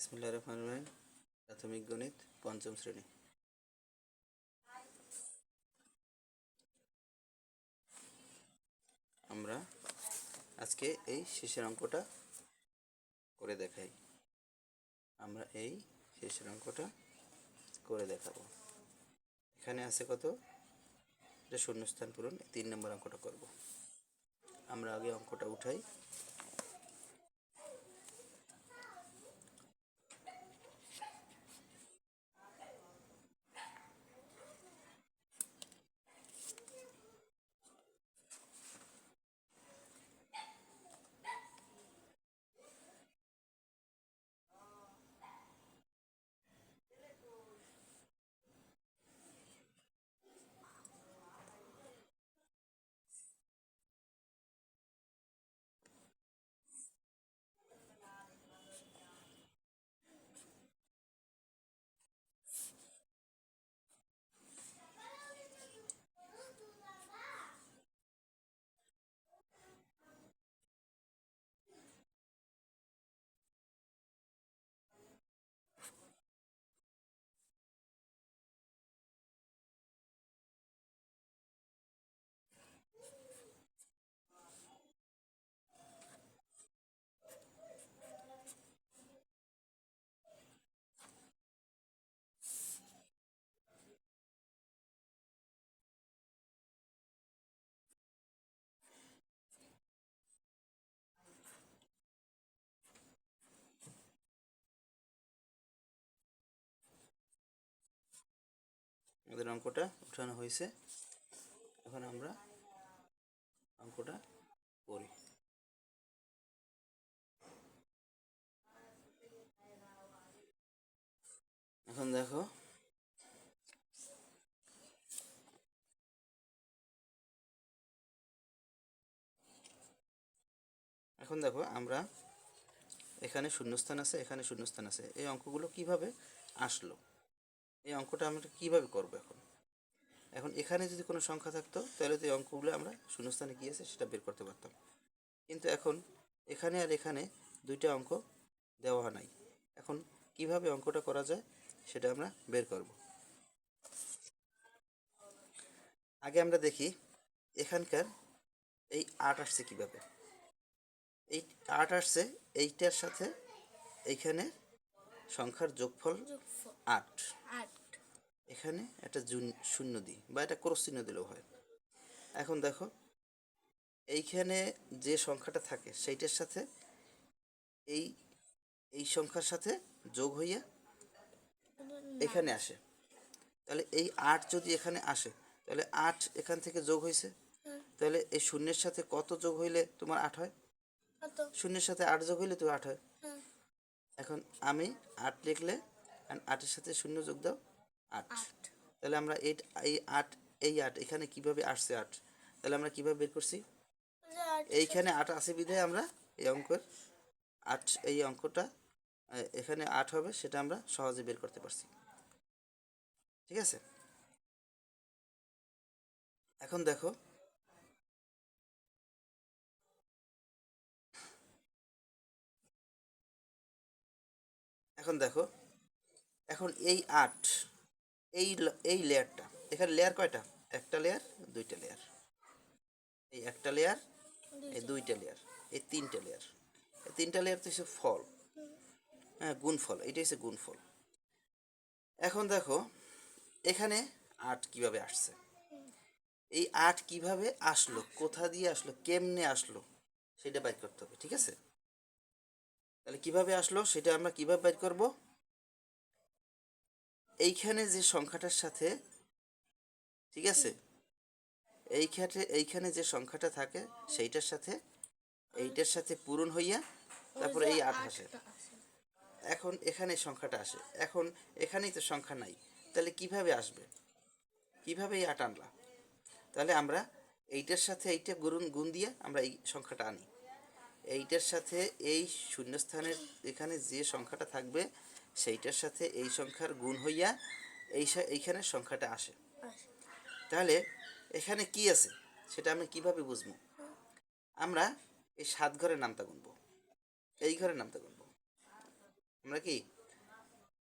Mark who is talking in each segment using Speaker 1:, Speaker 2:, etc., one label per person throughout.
Speaker 1: রহমান রহিম। প্রাথমিক গণিত, পঞ্চম শ্রেণি। আমরা আজকে এই শেষের অঙ্কটা করে দেখাই। আমরা এই শেষের অঙ্কটা করে দেখাবো। এখানে আছে কত? এটা শূন্যস্থান পূরণ তিন নম্বর অঙ্কটা করব। আমরা আগে অঙ্কটা উঠাই। আমাদের অঙ্কটা উঠানো হয়েছে। এখন আমরা অঙ্কটা করি। এখন দেখো এখন দেখো আমরা এখানে শূন্যস্থান আছে, এখানে শূন্যস্থান আছে। এই অঙ্কগুলো কীভাবে আসলো? এই অঙ্কটা আমরা কীভাবে করব এখন? এখন এখানে যদি কোনো সংখ্যা থাকতো, তাহলে তো এই অঙ্কগুলো আমরা শূন্যস্থানে আছে সেটা বের করতে পারতাম। কিন্তু এখন এখানে আর এখানে দুইটা অঙ্ক দেওয়া নাই। এখন কীভাবে অঙ্কটা করা যায় সেটা আমরা বের করব। আগে আমরা দেখি এখানকার এই আট আসছে কীভাবে? এই আট আসছে, এইটার সাথে এইখানে সংখ্যার যোগফল আট। এখানে একটা জুন- শূন্য দিই বা একটা ক্রস চিহ্ন দিলেও হয়। এখন দেখো এইখানে যে সংখ্যাটা থাকে সেইটার সাথে এই এই সংখ্যার সাথে যোগ হইয়া এখানে আসে। তাহলে এই আট যদি এখানে আসে তাহলে আট এখান থেকে যোগ হয়েছে তাহলে এই শূন্যের সাথে কত যোগ হইলে তোমার আট হয়? শূন্যের সাথে আট যোগ হইলে তো আট হয়
Speaker 2: হ্যাঁ।
Speaker 1: এখন আমি আট লিখলে আটের সাথে শূন্য যোগ দাও আট। তাহলে আমরা এই এই আট এই আট এখানে কীভাবে আসছে আট? তাহলে আমরা কীভাবে বের করছি? এইখানে আট আছে বিধায় আমরা এই অঙ্কের আট এই অঙ্কটা এখানে আট হবে সেটা আমরা সহজে বের করতে পারছি। ঠিক আছে? এখন দেখো এখন দেখো, এখন এই আট, এই এই লেয়ারটা, এখানে লেয়ার কয়টা? একটা লেয়ার, দুইটা লেয়ার। এই একটা লেয়ার, এই দুইটা লেয়ার, এই তিনটা লেয়ার। এই তিনটা লেয়ার তো হচ্ছে ফল। হ্যাঁ গুণফল এটা হচ্ছে গুণফল। এখন দেখো, এখানে আট কীভাবে আসছে? এই আট কীভাবে আসলো? কোথা দিয়ে আসলো? কেমনে আসলো? সেটা বাইর করতে হবে, ঠিক আছে? তাহলে কীভাবে আসলো সেটা আমরা কীভাবে বাইর করব? এইখানে যে সংখ্যাটার সাথে, ঠিক আছে? এইখানে এইখানে যে সংখ্যাটা থাকে, সেইটার সাথে, এইটার সাথে পূরণ হইয়া তারপরে এই আট আসে। এখন এখানে সংখ্যাটা আসে। এখন এখানেই তো সংখ্যা নাই। তাহলে কীভাবে আসবে? কীভাবে এই আট আনলা তাহলে আমরা এইটার সাথে এইটা গুণ গুণ দিয়ে আমরা এই সংখ্যাটা আনি। এইটার সাথে এই শূন্যস্থানের এখানে যে সংখ্যাটা থাকবে সেইটার সাথে এই সংখ্যার গুণ হইয়া এই সা- এইখানে সংখ্যাটা আসে। তাহলে এখানে কি আছে সেটা আমি কীভাবে বুঝব? আমরা এই সাত ঘরের নামটা গুনবো। এই ঘরের নামটা গুনবো। আমরা কি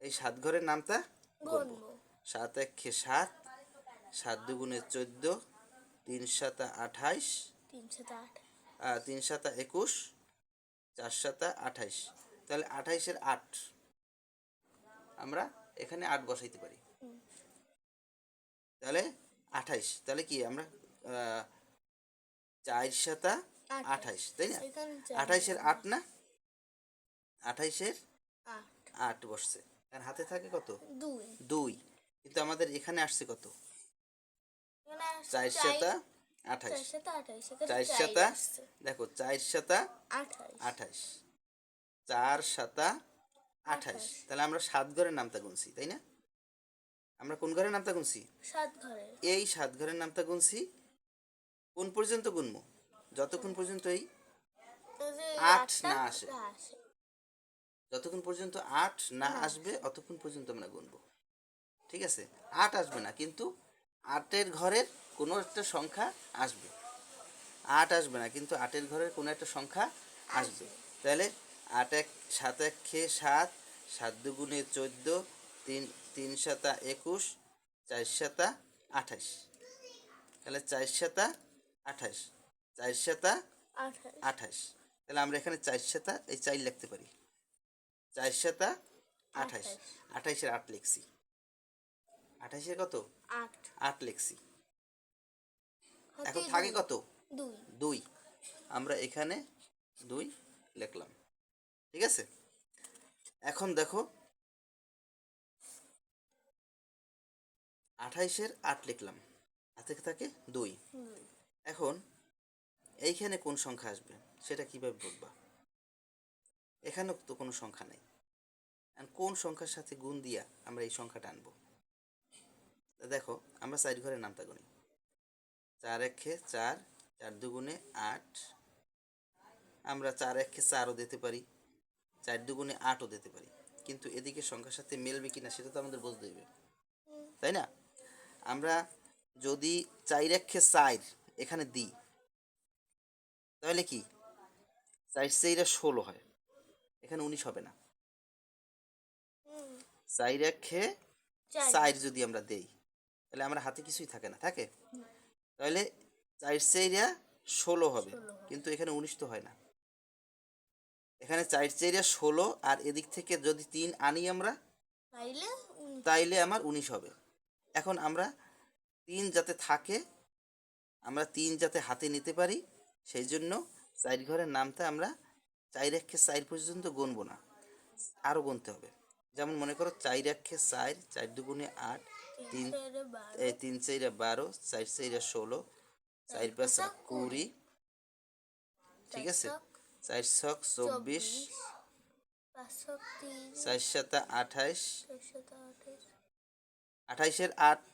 Speaker 1: এই সাত ঘরের নামটা গণবো সাত একে সাত সাত দুগুণে চোদ্দ তিন সাতা আঠাইশ
Speaker 2: তিন
Speaker 1: তিন সাতা একুশ চার সাতা আঠাইশ। তাহলে আঠাইশের আট। আমরা এখানে আট বসাইতে পারি। তাহলে আঠাইশ। তাহলে কি আমরা চার সাতা আঠাইশ। তাই না? আঠাইশের আট না? আঠাইশের
Speaker 2: আট।
Speaker 1: বসছে। আর হাতে থাকে কত?
Speaker 2: দুই।
Speaker 1: কিন্তু আমাদের এখানে আসছে কত? চার- সাতা আঠাইশ
Speaker 2: চার
Speaker 1: সাতা দেখো চার সাতা
Speaker 2: আঠাইশ
Speaker 1: চার সাতা আঠাইশ তাহলে আমরা সাত ঘরের নামটা গুনছি তাই না? আমরা কোন ঘরের নামটা গুনছি? এই সাত ঘরের নামটা গুনছি কোন পর্যন্ত গুনবো যতক্ষণ পর্যন্ত এই আট। না আসে। যতক্ষণ পর্যন্ত আট না আসবে অতক্ষণ পর্যন্ত আমরা গুনবো। ঠিক আছে? আট আসবে না কিন্তু আটের ঘরের কোনো একটা সংখ্যা আসবে। আট আসবে না কিন্তু আটের ঘরের কোনো একটা সংখ্যা আসবে। তাহলে আট এক সাত এক খেয়ে সাত সাত দুগুণে চোদ্দ তিন তিন সাতা একুশ চার সাতা আঠাইশ তাহলে চার সাতা আঠাইশ চার সাতা
Speaker 2: আঠাইশ
Speaker 1: তাহলে আমরা এখানে চার সাতা এই চার লিখতে পারি। চার সাতা আঠাশ। আঠাইশের আট লিখছি। আঠাইশের কত?
Speaker 2: আট।
Speaker 1: আট লিখছি। এখন থাকে কত?
Speaker 2: দুই।
Speaker 1: দুই। আমরা এখানে দুই লিখলাম। ঠিক আছে? এখন দেখো আঠাইশের আট লিখলাম। হাতে থাকে দুই। এখন এইখানে কোন সংখ্যা আসবে? সেটা কীভাবে বুঝবা? এখানেও তো কোনো সংখ্যা নেই। কোন সংখ্যার সাথে গুণ দিয়া আমরা এই সংখ্যাটা আনব? দেখো আমরা চার ঘরের নামটা গুনি। চার একে চার চার দুগুণে আট। আমরা চার একে চারও দিতে পারি চার দুগুণে আটও দিতে পারি। কিন্তু এদিকে সংখ্যার সাথে মেলবে কিনা সেটা তো আমাদের বুঝতে হবে। তাই না? আমরা যদি চার একে চার এখানে দিই তাহলে কি? চার সেইরা ষোলো হয়। এখানে উনিশ হবে না। চার একে
Speaker 2: চার
Speaker 1: যদি আমরা দেই তাহলে আমার হাতে কিছুই থাকে না থাকে? তাহলে চার সেইরা ষোলো হবে কিন্তু এখানে উনিশ তো হয় না। এখানে চার চাইরা ষোলো আর এদিক থেকে যদি তিন আনি আমরা
Speaker 2: তাইলে
Speaker 1: তাইলে আমার উনিশ হবে। এখন আমরা তিন যাতে থাকে আমরা তিন যাতে হাতে নিতে পারি সেই জন্য চার ঘরের নামটা আমরা চার একে চার পর্যন্ত গুনবো না আরও গুনতে হবে। যেমন মনে করো চার একে চার চার দুগুণে আট তিন এই তিন চাইরা বারো চার চাইরা ষোলো চার পাঁচা কুড়ি ঠিক আছে? চার ছক চব্বিশ চার সাতা আঠাইশ আঠাইশের আট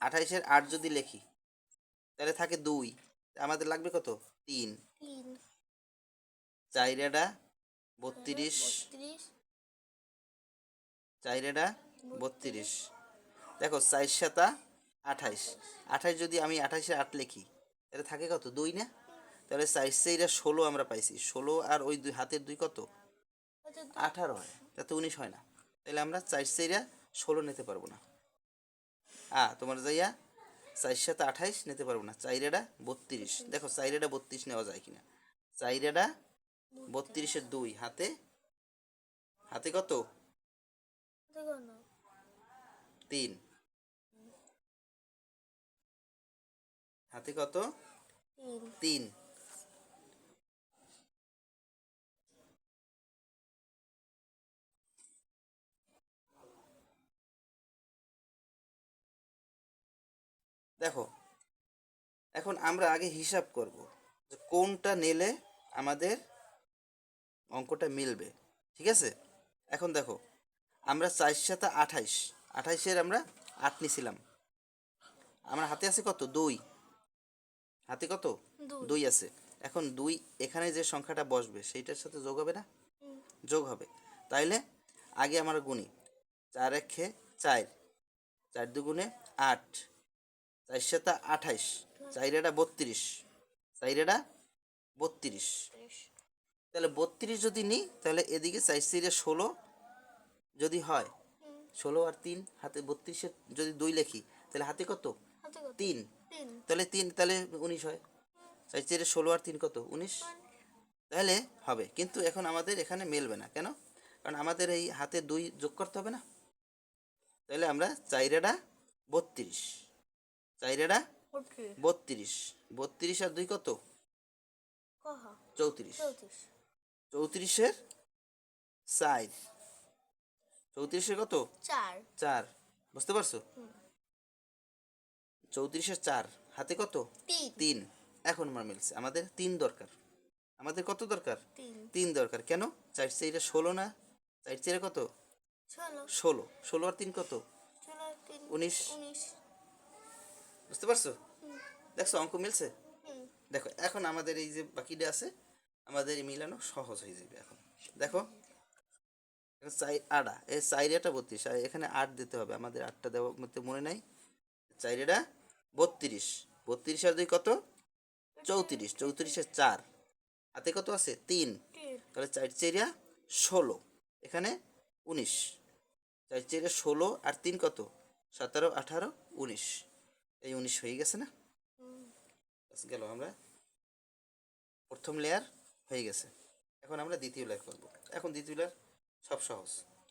Speaker 1: আঠাইশের আট যদি লিখি তাহলে থাকে দুই। আমাদের লাগবে কত? তিন। চাইরেডা বত্রিশ। চাইরেডা বত্রিশ। দেখো চার সাতা আঠাইশ। আঠাইশ যদি আমি আঠাইশের আট লিখি, তাহলে থাকে কত? দুই না? তাহলে চার চাইরা ষোলো আমরা পাইছি। ষোলো আর ওই দুই, হাতের দুই কত? আঠারো হয়। তাতে উনিশ হয় না। তাহলে আমরা চার চাইরা ষোলো নিতে পারব না। আ, তোমার যাইয়া চার সাথে আঠাইশ নিতে পারব না। চাইরেডা বত্রিশ। দেখো চাইরেডা বত্রিশ নেওয়া যায় কিনা? চাইরেডা বত্রিশের দুই, হাতে? হাতে কত? তিন। হাতে কত?
Speaker 2: তিন।
Speaker 1: দেখো এখন আমরা আগে হিসাব করব যে কোনটা নিলে আমাদের অঙ্কটা মিলবে ঠিক আছে? এখন দেখো আমরা চার সাথে আঠাইশ। আঠাইশের আমরা আট নিছিলাম। আমার হাতে আছে কত? দুই। হাতে কত?
Speaker 2: দুই।
Speaker 1: আছে। এখন দুই এখানে যে সংখ্যাটা বসবে সেইটার সাথে যোগ হবে না? যোগ হবে। তাইলে আগে আমার গুনি। চার এক খে চার। চার দুগুণে আট। চার সাথে আঠাইশ। চাইরেটা বত্রিশ। চাইরেটা বত্রিশ।
Speaker 2: ত্রিশ
Speaker 1: তাহলে বত্রিশ যদি নিই তাহলে এদিকে চার সিরে ষোলো যদি হয় ষোলো আর তিন হাতে বত্রিশের যদি দুই লেখি তাহলে হাতে কত? তিন। তাহলে তিন তাহলে উনিশ হয়। চার সিরে ষোলো আর তিন কত? উনিশ? তাহলে হবে। কিন্তু এখন আমাদের এখানে মেলবে না। কেন? কারণ আমাদের এই হাতে দুই যোগ করতে হবে না? তাহলে আমরা চাইরেটা বত্রিশ। চাইরেটা
Speaker 2: বত্রিশ।
Speaker 1: বত্রিশ। বত্রিশ আর দুই কত? চৌত্রিশ।
Speaker 2: চৌত্রিশ।
Speaker 1: চৌত্রিশের চার চৌত্রিশের কত?
Speaker 2: চার।
Speaker 1: চার। বুঝতে পারছ? চৌত্রিশে চার। হাতে কত?
Speaker 2: তিন।
Speaker 1: এখন আমার মিলছে। আমাদের তিন দরকার। আমাদের কত দরকার?
Speaker 2: তিন।
Speaker 1: দরকার। কেন? চার চাইরে ষোলো না? চার চাইরে কত?
Speaker 2: ষোলো।
Speaker 1: ষোলো। আর তিন কত? উনিশ। বুঝতে পারছ? দেখছ অঙ্ক মিলছে? দেখো এখন আমাদের এই যে বাকিটা আছে আমাদের এই মিলানো সহজ হয়ে যাবে এখন। দেখো চাই আড়া। এই চাইরেটা বত্রিশ। আর এখানে আট দিতে হবে। আমাদের আটটা দেওয়া মধ্যে মনে নাই। চাইরেটা বত্রিশ। বত্রিশ আর দুই কত? চৌত্রিশ। চৌত্রিশের চার। হাতে কত আছে? তিন। তাহলে চার চেরিয়া ষোলো। এখানে উনিশ। চার চেরিয়া ষোলো আর তিন কত? সতেরো আঠারো উনিশ। এই উনিশ হয়ে গেছে না? গেল আমরা। প্রথম লেয়ার হয়ে গেছে। এখন আমরা দ্বিতীয় লেয়ার করব। এখন দ্বিতীয় লেয়ার সব সহজ।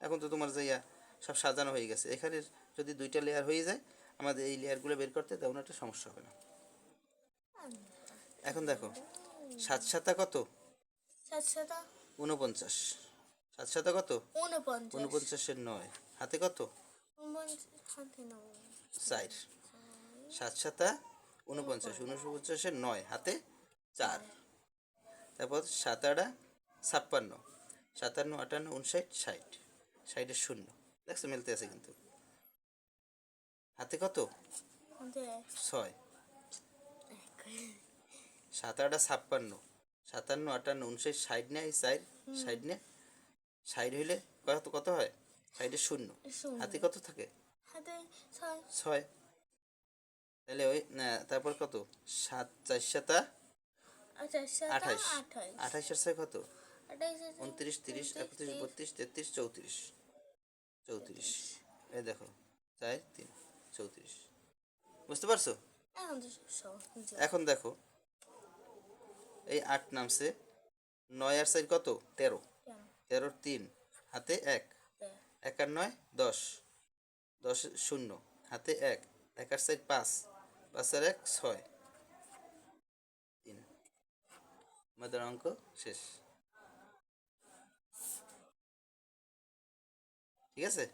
Speaker 1: এখন তো তোমার যাইয়া সব সাজানো হয়ে গেছে। এখানে যদি দুইটা লেয়ার হয়ে যায় আমাদের এই লেয়ারগুলো বের করতে তেমন একটা সমস্যা হবে না। এখন দেখো সাত সাতা কত?
Speaker 2: সাত সাতা?
Speaker 1: উনপঞ্চাশ সাত সাতা কত?
Speaker 2: উনপঞ্চাশ
Speaker 1: উনপঞ্চাশের নয়। হাতে কত? চার। সাত সাতা উনপঞ্চাশ উনপঞ্চাশের নয় হাতে চার। তারপর সাত আটা ছাপ্পান্ন। সাতান্ন আটান্ন উনষাট ষাট। ষাটের শূন্য। দেখছ মিলতে আছে কিন্তু। হাতে কত? ছয়। সাত আটা ছাপ্পান্ন। সাতান্ন আটান্ন উনষাট ষাট নেয় চার। ষাট নে ষাট হইলে কত কত হয়? ষাটের শূন্য।
Speaker 2: শূন্য।
Speaker 1: হাতে কত থাকে?
Speaker 2: ছয়।
Speaker 1: তাহলে ওই না তারপর কত? সাত চার সাতা?
Speaker 2: আর
Speaker 1: আঠাশ।
Speaker 2: আঠাশ।
Speaker 1: আঠাশের ছয় কত? উনত্রিশ তিরিশ একত্রিশ বত্রিশ তেত্রিশ চৌত্রিশ। চৌত্রিশ। এই দেখো চার তিন চৌত্রিশ। বুঝতে পারছ?
Speaker 2: এখন
Speaker 1: দেখো এই আট নামছে নয় আর চার কত? তেরো। তেরোর তিন হাতে এক। এক আর নয় দশ। দশ শূন্য হাতে এক। এক আর চার পাঁচ। পাঁচ আর এক ছয়। তিন। আমাদের অঙ্ক শেষ। ঠিক আছে?